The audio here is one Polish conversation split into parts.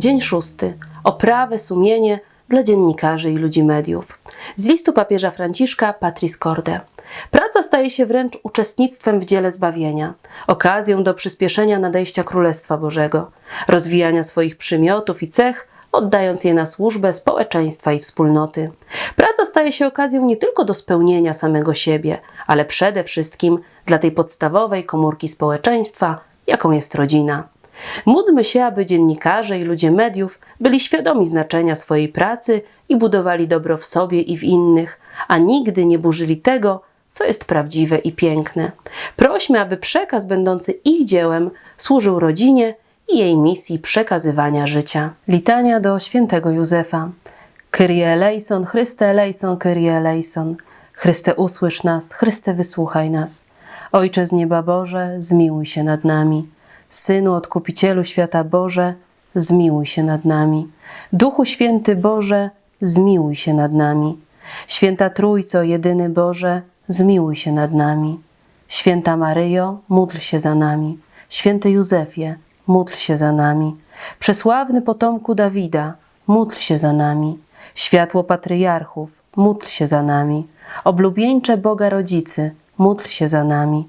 Dzień szósty. Oprawy, sumienie dla dziennikarzy i ludzi mediów. Z listu papieża Franciszka Patris Corde. Praca staje się wręcz uczestnictwem w dziele zbawienia, okazją do przyspieszenia nadejścia Królestwa Bożego, rozwijania swoich przymiotów i cech, oddając je na służbę społeczeństwa i wspólnoty. Praca staje się okazją nie tylko do spełnienia samego siebie, ale przede wszystkim dla tej podstawowej komórki społeczeństwa, jaką jest rodzina. Módlmy się, aby dziennikarze i ludzie mediów byli świadomi znaczenia swojej pracy i budowali dobro w sobie i w innych, a nigdy nie burzyli tego, co jest prawdziwe i piękne. Prośmy, aby przekaz będący ich dziełem służył rodzinie i jej misji przekazywania życia. Litania do świętego Józefa. Kyrie eleison, Chryste eleison, Kyrie eleison. Chryste usłysz nas, Chryste wysłuchaj nas. Ojcze z nieba Boże, zmiłuj się nad nami. Synu Odkupicielu świata Boże, zmiłuj się nad nami. Duchu Święty Boże, zmiłuj się nad nami. Święta Trójco, jedyny Boże, zmiłuj się nad nami. Święta Maryjo, módl się za nami. Święty Józefie, módl się za nami. Przesławny potomku Dawida, módl się za nami. Światło patriarchów, módl się za nami. Oblubieńcze Boga Rodzicy, módl się za nami.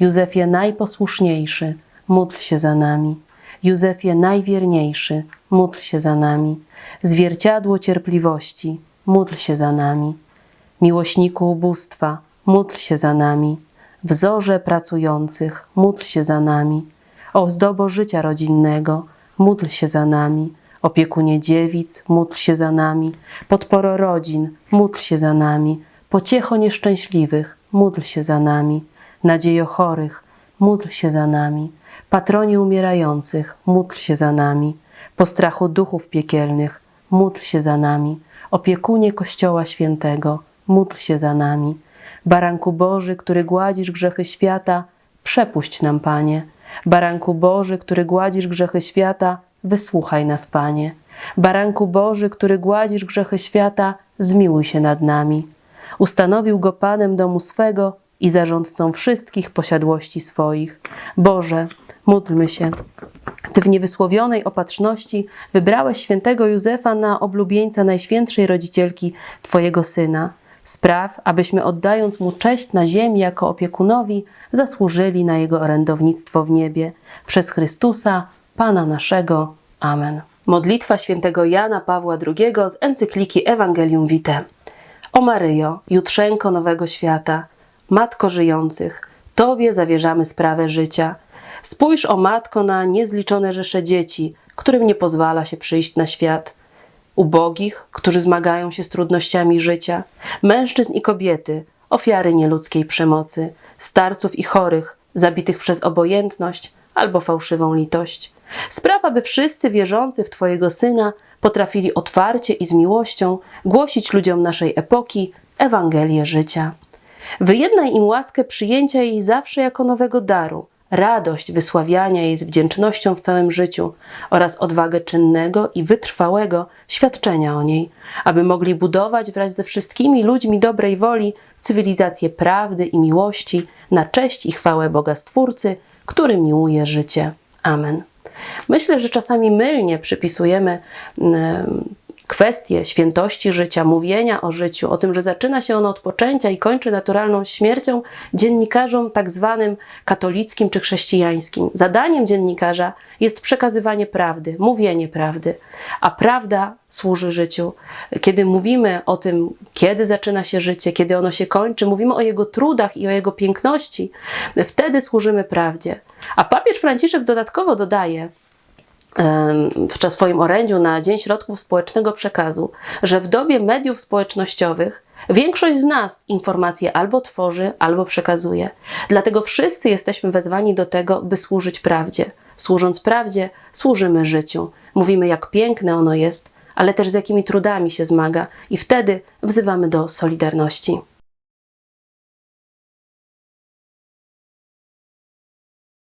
Józefie Najposłuszniejszy, módl się za nami. Józefie Najwierniejszy, módl się za nami. Zwierciadło cierpliwości, módl się za nami. Miłośniku ubóstwa, módl się za nami. Wzorze pracujących, módl się za nami. Ozdobo życia rodzinnego, módl się za nami. Opiekunie dziewic, módl się za nami. Podporo rodzin, módl się za nami. Pociecho nieszczęśliwych, módl się za nami. Nadziejo chorych, módl się za nami. Patronie umierających, módl się za nami. Postrachu duchów piekielnych, módl się za nami. Opiekunie Kościoła Świętego, módl się za nami. Baranku Boży, który gładzisz grzechy świata, przepuść nam, Panie. Baranku Boży, który gładzisz grzechy świata, wysłuchaj nas, Panie. Baranku Boży, który gładzisz grzechy świata, zmiłuj się nad nami. Ustanowił go Panem domu swego i zarządcą wszystkich posiadłości swoich. Boże, módlmy się. Ty w niewysłowionej opatrzności wybrałeś świętego Józefa na oblubieńca Najświętszej Rodzicielki Twojego Syna. Spraw, abyśmy oddając Mu cześć na ziemi jako opiekunowi, zasłużyli na Jego orędownictwo w niebie. Przez Chrystusa, Pana naszego. Amen. Modlitwa świętego Jana Pawła II z encykliki Evangelium Vitae. O Maryjo, jutrzenko nowego świata, Matko żyjących, Tobie zawierzamy sprawę życia. Spójrz, o Matko, na niezliczone rzesze dzieci, którym nie pozwala się przyjść na świat. Ubogich, którzy zmagają się z trudnościami życia, mężczyzn i kobiety, ofiary nieludzkiej przemocy, starców i chorych, zabitych przez obojętność albo fałszywą litość. Spraw, aby wszyscy wierzący w Twojego Syna potrafili otwarcie i z miłością głosić ludziom naszej epoki Ewangelię życia. Wyjednaj im łaskę przyjęcia jej zawsze jako nowego daru, radość wysławiania jej z wdzięcznością w całym życiu oraz odwagę czynnego i wytrwałego świadczenia o niej, aby mogli budować wraz ze wszystkimi ludźmi dobrej woli cywilizację prawdy i miłości na cześć i chwałę Boga Stwórcy, który miłuje życie. Amen. Myślę, że czasami mylnie przypisujemy kwestie świętości życia, mówienia o życiu, o tym, że zaczyna się ono od poczęcia i kończy naturalną śmiercią, dziennikarzom tak zwanym katolickim czy chrześcijańskim. Zadaniem dziennikarza jest przekazywanie prawdy, mówienie prawdy, a prawda służy życiu. Kiedy mówimy o tym, kiedy zaczyna się życie, kiedy ono się kończy, mówimy o jego trudach i o jego piękności, wtedy służymy prawdzie. A papież Franciszek dodatkowo dodaje, w swoim orędziu na Dzień Środków Społecznego Przekazu, że w dobie mediów społecznościowych większość z nas informacje albo tworzy, albo przekazuje. Dlatego wszyscy jesteśmy wezwani do tego, by służyć prawdzie. Służąc prawdzie, służymy życiu. Mówimy, jak piękne ono jest, ale też z jakimi trudami się zmaga, i wtedy wzywamy do solidarności.